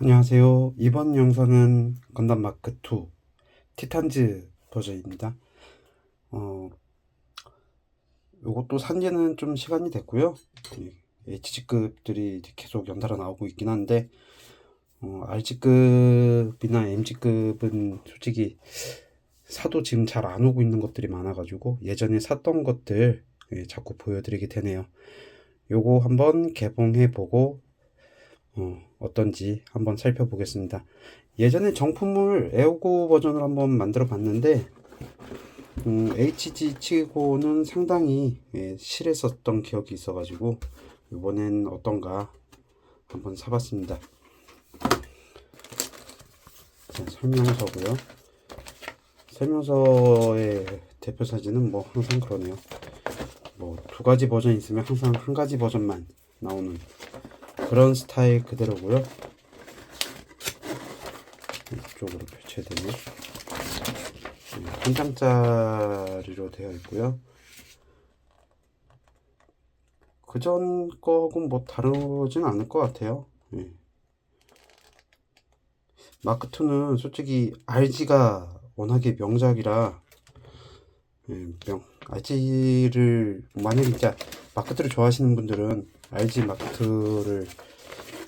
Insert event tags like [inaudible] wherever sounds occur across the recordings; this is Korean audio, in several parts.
안녕하세요. 이번 영상은 건담 마크 2 티탄즈 버전입니다. 어, 요것도 산 지는 좀 시간이 됐고요. 이 HG급들이 계속 연달아 나오고 있긴 한데, 어, RG급이나 MG급은 솔직히 사도 지금 잘 안 오고 있는 것들이 많아가지고 예전에 샀던 것들 예, 자꾸 보여드리게 되네요. 요거 한번 개봉해보고 어, 어떤지 한번 살펴보겠습니다. 예전에 정품을 에어고 버전을 한번 만들어 봤는데 음, HG 치고는 상당히 예, 실했었던 기억이 있어가지고 이번엔 어떤가 한번 사봤습니다. 자, 설명서고요. 설명서의 대표 사진은 뭐 항상 그러네요. 뭐 두 가지 버전 있으면 항상 한 가지 버전만 나오는 그런 스타일 그대로고요. 이쪽으로 교체되는 네, 한 장짜리로 되어 있고요. 그전 거하고는 뭐 다르진 않을 것 같아요. 예. 마크2는 솔직히 RG가 워낙에 명작이라 예, 명, RG를 만약에 진짜 마크2를 좋아하시는 분들은 RG 마크2를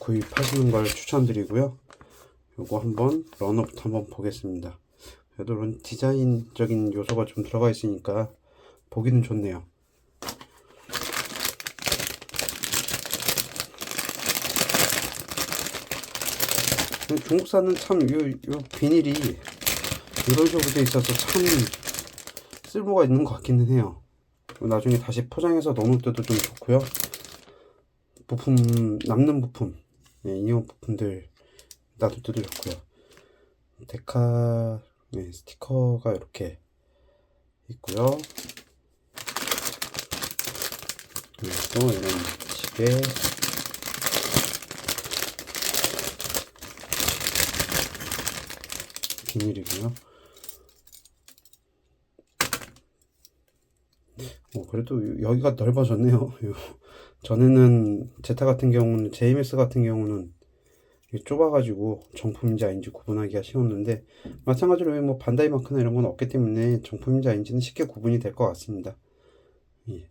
구입하시는 걸 추천드리고요. 요거 한번 런업부터 한번 보겠습니다. 그래도 이런 디자인적인 요소가 좀 들어가 있으니까 보기는 좋네요. 중국산은 참 요, 요 비닐이 이런 식으로 돼 있어서 참 쓸모가 있는 것 같기는 해요. 나중에 다시 포장해서 넣을 때도 좀 좋고요. 부품 남는 부품 네, 이용 부품들 좋고요. 데카 네, 스티커가 이렇게 있고요. 네, 또 이런 식의 비닐이고요. 어, 그래도 여기가 넓어졌네요. [laughs] 요- 전에는 제타 같은 경우는 JMS 같은 경우는 좁아가지고 정품인지 아닌지 구분하기가 쉬웠는데 마찬가지로 뭐 반다이 마크나 이런 건 없기 때문에 정품인지 아닌지는 쉽게 구분이 될 것 같습니다. 예.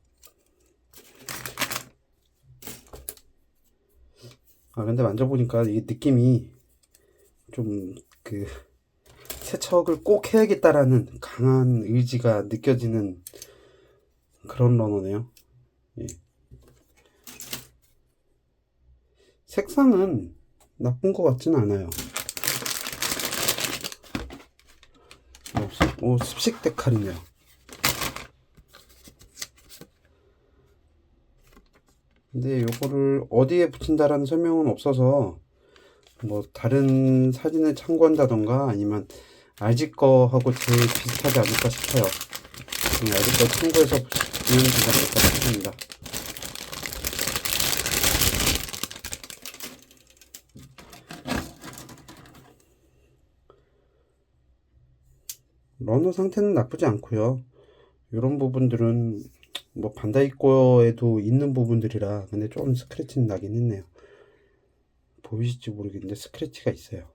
아 근데 만져보니까 이게 느낌이 좀 그 세척을 꼭 해야겠다라는 강한 의지가 느껴지는 그런 러너네요. 예. 색상은 나쁜 것 같지는 않아요. 오, 습- 오, 습식 데칼이네요. 근데 요거를 어디에 붙인다라는 설명은 없어서 뭐 다른 사진을 참고한다던가 아니면 RG 거하고 제일 비슷하지 않을까 싶어요. 음, RG 거 참고해서 보시면 되지 않을까 싶습니다. 러너 상태는 나쁘지 않고요. 이런 부분들은 뭐 반다이 거에도 있는 부분들이라 근데 좀 스크래치는 나긴 했네요. 보이실지 모르겠는데 스크래치가 있어요.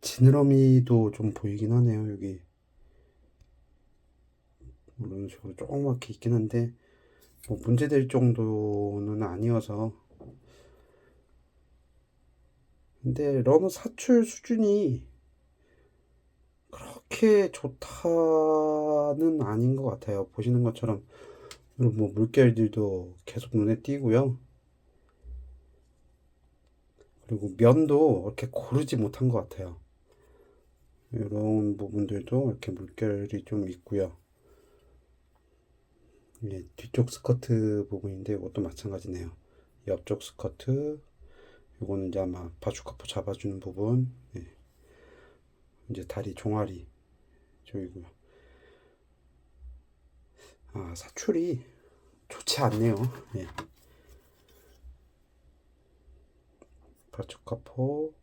지느러미도 좀 보이긴 하네요. 여기 이런 식으로 조그맣게 있긴 한데 뭐 문제될 정도는 아니어서 근데 러너 사출 수준이 그렇게 좋다는 아닌 것 같아요. 보시는 것처럼 뭐 물결들도 계속 눈에 띄고요. 그리고 면도 이렇게 고르지 못한 것 같아요. 이런 부분들도 이렇게 물결이 좀 있고요. 예, 뒤쪽 스커트 부분인데 이것도 마찬가지네요. 옆쪽 스커트, 이거는 이제 아마 바주카포 잡아주는 부분, 예. 이제 다리 종아리 쪽이고요. 아, 사출이 좋지 않네요. 예. 바주카포,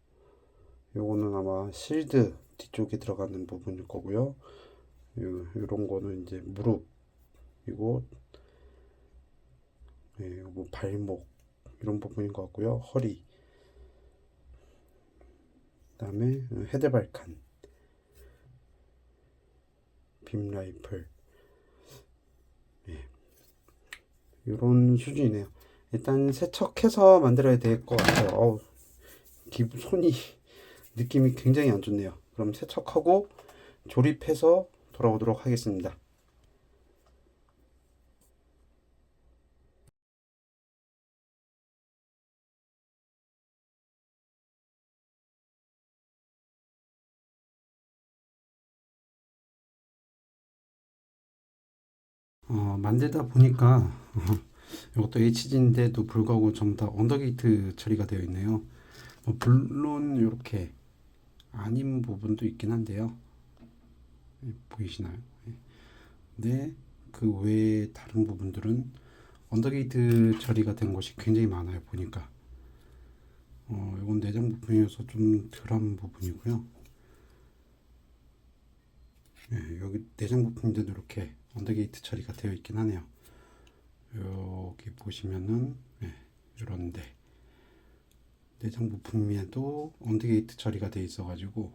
요거는 아마 실드 뒤쪽에 들어가는 부분일 거고요. 요, 요런 거는 이제 무릎 이고 예, 뭐 발목 이런 부분인 것 같고요. 허리 그다음에 헤드발칸 빔 라이플 예. 이런 수준이네요. 일단 세척해서 만들어야 될 것 같아요. 어우, 기, 손이 [laughs] 느낌이 굉장히 안 좋네요. 그럼 세척하고 조립해서 돌아오도록 하겠습니다. 어, 만들다 보니까 [laughs] 이것도 HG인데도 불구하고 전부 다 언더게이트 처리가 되어 있네요. 뭐 물론 이렇게 아닌 부분도 있긴 한데요. 예, 보이시나요? 예. 근데 그 외에 다른 부분들은 언더게이트 처리가 된 곳이 굉장히 많아요. 보니까 어, 이건 내장 부품이어서 좀 덜한 부분이고요. 예, 여기 내장 부품인데도 이렇게 언더게이트 처리가 되어 있긴 하네요. 여기 보시면은 예, 이런데 내장 부품에도 언더게이트 처리가 되어 있어가지고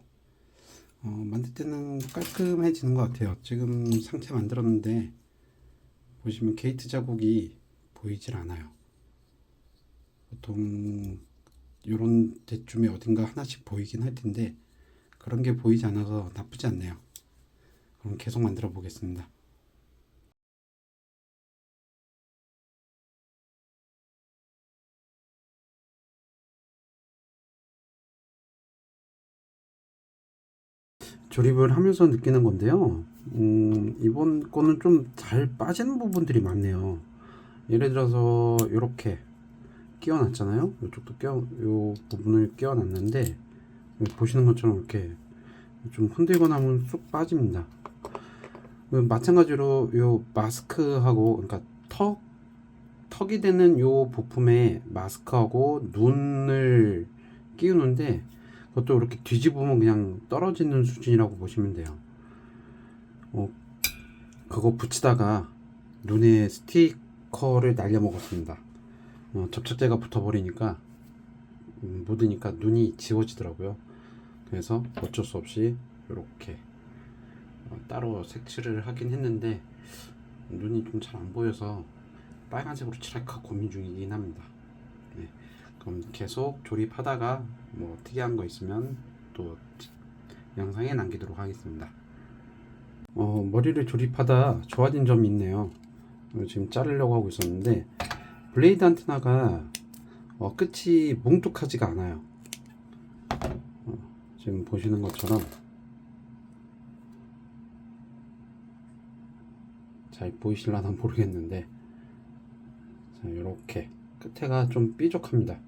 어, 만들 때는 깔끔해지는 것 같아요. 지금 상체 만들었는데 보시면 게이트 자국이 보이질 않아요. 보통 이런 데쯤에 어딘가 하나씩 보이긴 할 텐데 그런 게 보이지 않아서 나쁘지 않네요. 그럼 계속 만들어 보겠습니다. 조립을 하면서 느끼는 건데요. 음, 이번 거는 좀 잘 빠지는 부분들이 많네요. 예를 들어서 이렇게 끼워놨잖아요. 이쪽도 끼워, 요 부분을 끼워놨는데 보시는 것처럼 이렇게 좀 흔들거나 하면 쑥 빠집니다. 그 마찬가지로 요 마스크하고 그러니까 턱 턱이 되는 요 부품에 마스크하고 눈을 끼우는데 그것도 이렇게 뒤집으면 그냥 떨어지는 수준이라고 보시면 돼요. 어, 그거 붙이다가 눈에 스티커를 날려 먹었습니다. 어, 접착제가 붙어버리니까 음, 묻으니까 눈이 지워지더라고요. 그래서 어쩔 수 없이 이렇게 어, 따로 색칠을 하긴 했는데 눈이 좀 잘 안 보여서 빨간색으로 칠할까 고민 중이긴 합니다. 네. 그럼 계속 조립하다가 뭐 특이한 거 있으면 또 영상에 남기도록 하겠습니다. 어, 머리를 조립하다 좋아진 점이 있네요. 어, 지금 자르려고 하고 있었는데 블레이드 안테나가 어, 끝이 뭉툭하지가 않아요. 어, 지금 보시는 것처럼 잘 보이실라나 모르겠는데 자, 이렇게 끝에가 좀 삐죽합니다.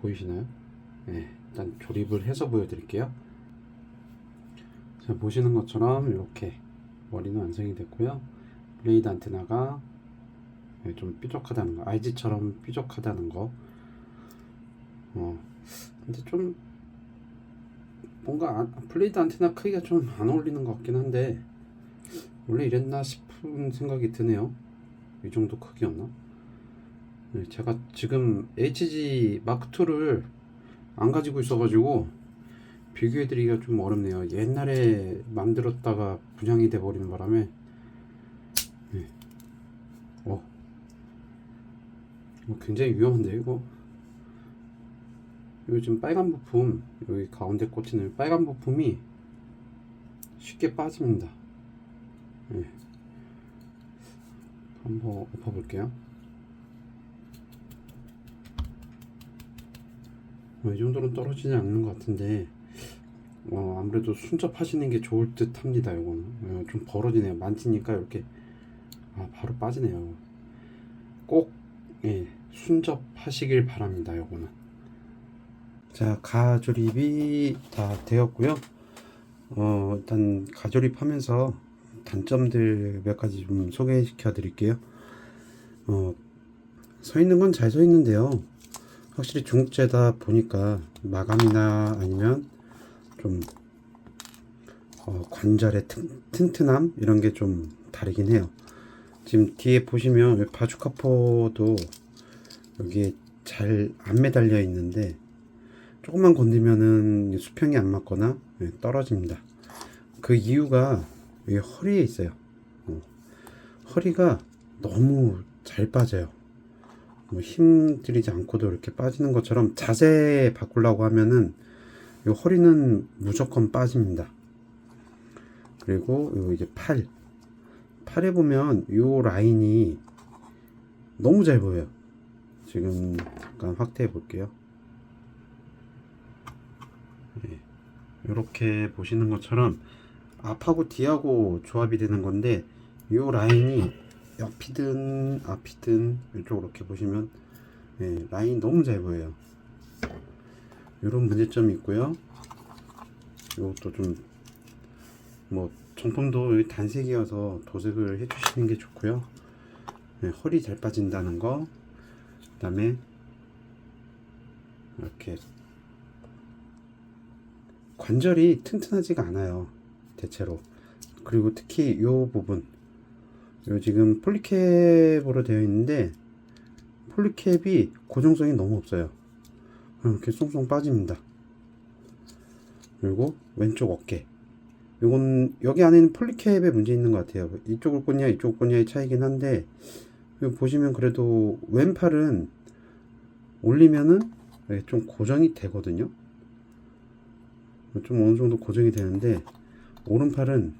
보이시나요? 네, 일단 조립을 해서 보여드릴게요. 자, 보시는 것처럼 이렇게 머리는 완성이 됐고요. 블레이드 안테나가 네, 좀 삐죽하다는 거, RG처럼 삐죽하다는 거. 어, 근데 좀 뭔가 안- 블레이드 안테나 크기가 좀 안 어울리는 것 같긴 한데 원래 이랬나 싶은 생각이 드네요. 이 정도 크기였나? 네, 제가 지금 HG 마크 2를 안 가지고 있어가지고 비교해드리기가 좀 어렵네요. 옛날에 만들었다가 분양이 돼버리는 바람에 네. 어. 이거 굉장히 위험한데 이거 여기 지금 빨간 부품 여기 가운데 꽂히는 빨간 부품이 쉽게 빠집니다. 네. 한번 엎어볼게요. 어, 이 정도는 떨어지지 않는 것 같은데 어, 아무래도 순접하시는 게 좋을 듯 합니다. 이거는 어, 좀 벌어지네요. 만지니까 이렇게 아, 바로 빠지네요. 꼭 예, 순접하시길 바랍니다. 이거는 자 가조립이 다 되었고요. 어, 일단 가조립하면서 단점들 몇 가지 좀 소개시켜 드릴게요. 어, 서 있는 건 잘 서 있는데요. 확실히 중국제다 보니까 마감이나 아니면 좀 어, 관절의 튼, 튼튼함 이런 게 좀 다르긴 해요. 지금 뒤에 보시면 바주카포도 여기에 잘 안 매달려 있는데 조금만 건들면은 수평이 안 맞거나 예, 떨어집니다. 그 이유가 여기 허리에 있어요. 어, 허리가 너무 잘 빠져요. 뭐 힘들이지 않고도 이렇게 빠지는 것처럼 자세 바꾸려고 하면은 이 허리는 무조건 빠집니다. 그리고 요 이제 팔 팔에 보면 요 라인이 너무 잘 보여요. 지금 잠깐 확대해 볼게요. 이렇게 보시는 것처럼 앞하고 뒤하고 조합이 되는 건데 요 라인이 옆이든 앞이든 이쪽으로 이렇게 보시면 예, 라인 너무 잘 보여요. 이런 문제점이 있고요. 이것도 좀 뭐 정품도 단색이어서 도색을 해주시는 게 좋고요. 예, 허리 잘 빠진다는 거, 그 다음에 이렇게 관절이 튼튼하지가 않아요. 대체로. 그리고 특히 이 부분, 요 지금 폴리캡으로 되어 있는데 폴리캡이 고정성이 너무 없어요. 이렇게 쏙쏙 빠집니다. 그리고 왼쪽 어깨. 요건 여기 안에는 폴리캡에 문제 있는 것 같아요. 이쪽을 꽂냐 이쪽을 꽂냐의 차이긴 한데 여기 보시면 그래도 왼팔은 올리면은 이렇게 좀 고정이 되거든요. 좀 어느 정도 고정이 되는데 오른팔은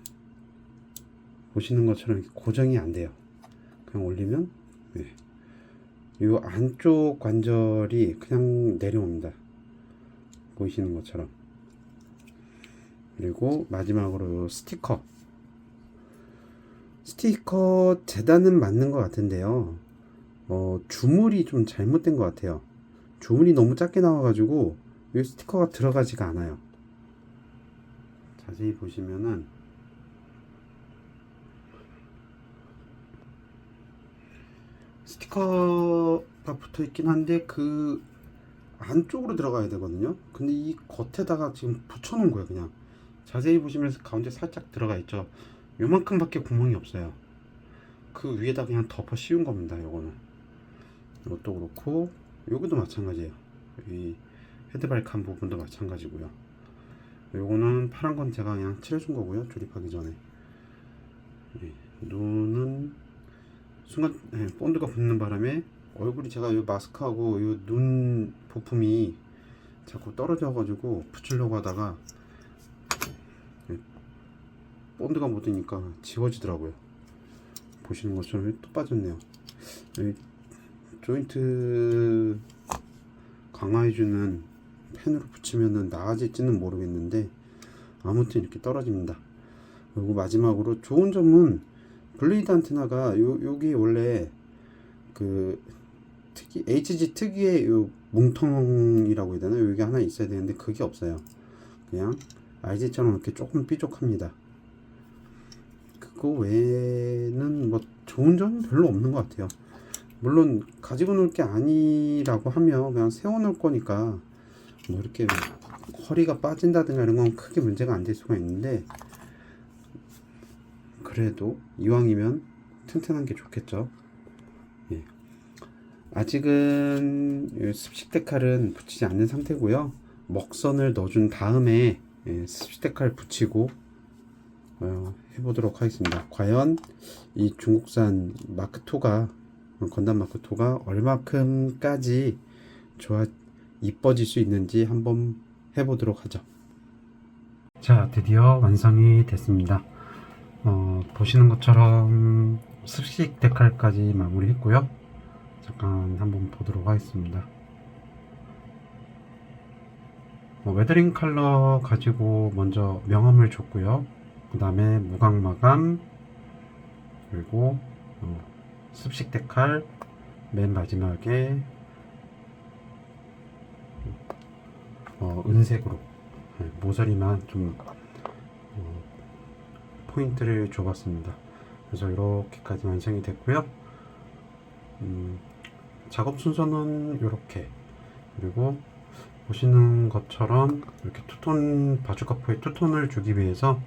보시는 것처럼 고정이 안 돼요. 그냥 올리면 네. 이 안쪽 관절이 그냥 내려옵니다. 보이시는 것처럼. 그리고 마지막으로 요 스티커. 스티커 재단은 맞는 것 같은데요. 어, 주물이 좀 잘못된 것 같아요. 주물이 너무 작게 나와가지고 이 스티커가 들어가지가 않아요. 자세히 보시면은 스티커가 붙어 있긴 한데 그 안쪽으로 들어가야 되거든요. 근데 이 겉에다가 지금 붙여 놓은 거예요, 그냥. 자세히 보시면 가운데 살짝 들어가 있죠. 요만큼 밖에 구멍이 없어요. 그 위에다 그냥 덮어 씌운 겁니다, 요거는. 이것도 그렇고, 여기도 마찬가지예요. 이 헤드발칸 부분도 마찬가지고요. 요거는 파란 건 제가 그냥 칠해준 거고요. 조립하기 전에. 예, 눈은 순간 예, 본드가 붙는 바람에 얼굴이 제가 이 마스크하고 이 눈 부품이 자꾸 떨어져가지고 붙이려고 하다가 예, 본드가 묻으니까 지워지더라고요. 보시는 것처럼 또 빠졌네요. 이 조인트 강화해주는 펜으로 붙이면은 나아질지는 모르겠는데 아무튼 이렇게 떨어집니다. 그리고 마지막으로 좋은 점은 블레이드 안테나가 요 여기 원래 그 특이 HG 특유의 요 뭉텅이라고 해야 되나 여기 하나 있어야 되는데 그게 없어요. 그냥 RG처럼 이렇게 조금 삐죽합니다. 그거 외에는 뭐 좋은 점은 별로 없는 것 같아요. 물론 가지고 놀 게 아니라고 하면 그냥 세워 놓을 거니까 뭐 이렇게 허리가 빠진다든가 이런 건 크게 문제가 안 될 수가 있는데 그래도 이왕이면 튼튼한 게 좋겠죠. 예. 아직은 이 습식 데칼은 붙이지 않는 상태고요. 먹선을 넣어준 다음에 예, 습식 데칼 붙이고 어, 해보도록 하겠습니다. 과연 이 중국산 마크2가 건담 마크2가 얼마큼까지 좋아 이뻐질 수 있는지 한번 해보도록 하죠. 자, 드디어 완성이 됐습니다. 어, 보시는 것처럼 습식 데칼까지 마무리했고요. 잠깐 한번 보도록 하겠습니다. 어, 웨더링 컬러 가지고 먼저 명암을 줬고요. 그 다음에 무광 마감 그리고 어, 습식 데칼 맨 마지막에 어, 은색으로 네, 모서리만 좀 어, 포인트를 줘봤습니다. 그래서 이렇게까지 완성이 됐고요. 음, 작업 순서는 이렇게 그리고 보시는 것처럼 이렇게 투톤 바주카포에 투톤을 주기 위해서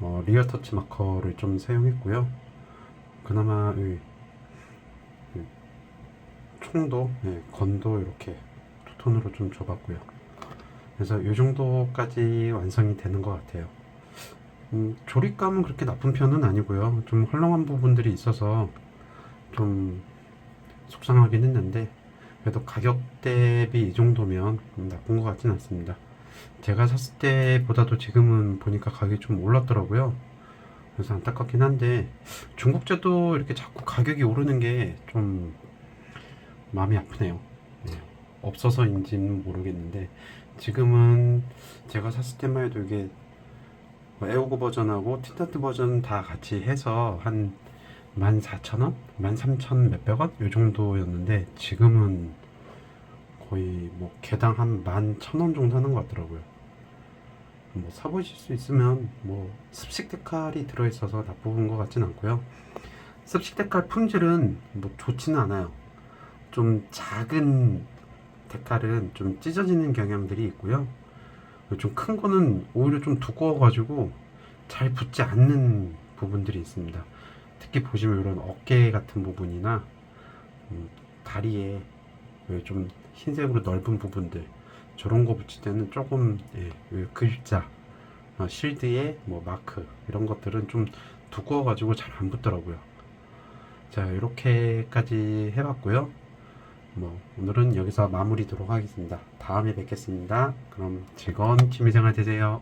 어, 리얼 터치 마커를 좀 사용했고요. 그나마 이, 이 총도 예, 건도 이렇게 투톤으로 좀 줘봤고요. 그래서 이 정도까지 완성이 되는 것 같아요. 음, 조립감은 그렇게 나쁜 편은 아니고요. 좀 헐렁한 부분들이 있어서 좀 속상하긴 했는데 그래도 가격 대비 이 정도면 음, 나쁜 것 같진 않습니다. 제가 샀을 때보다도 지금은 보니까 가격이 좀 올랐더라고요. 그래서 안타깝긴 한데 중국제도 이렇게 자꾸 가격이 오르는 게 좀 마음이 아프네요. 네. 없어서인지는 모르겠는데 지금은 제가 샀을 때만 해도 이게 뭐 에어고 버전하고 틴턴트 버전 다 같이 해서 한 14,000원? 13,000 몇백 원? 요 정도였는데 지금은 거의 뭐 개당 한 11,000원 정도 하는 것 같더라고요. 뭐 사보실 수 있으면 뭐 습식 데칼이 들어있어서 나쁜 것 같진 않고요. 습식 데칼 품질은 뭐 좋지는 않아요. 좀 작은 데칼은 좀 찢어지는 경향들이 있고요. 좀 큰 거는 오히려 좀 두꺼워가지고 잘 붙지 않는 부분들이 있습니다. 특히 보시면 이런 어깨 같은 부분이나 음, 다리에 좀 흰색으로 넓은 부분들 저런 거 붙일 때는 조금 예, 이 글자 어, 실드에 뭐 마크 이런 것들은 좀 두꺼워 가지고 잘 안 붙더라고요. 자 이렇게까지 해봤고요. 뭐 오늘은 여기서 마무리도록 하겠습니다. 다음에 뵙겠습니다. 그럼 즐거운 취미생활 되세요.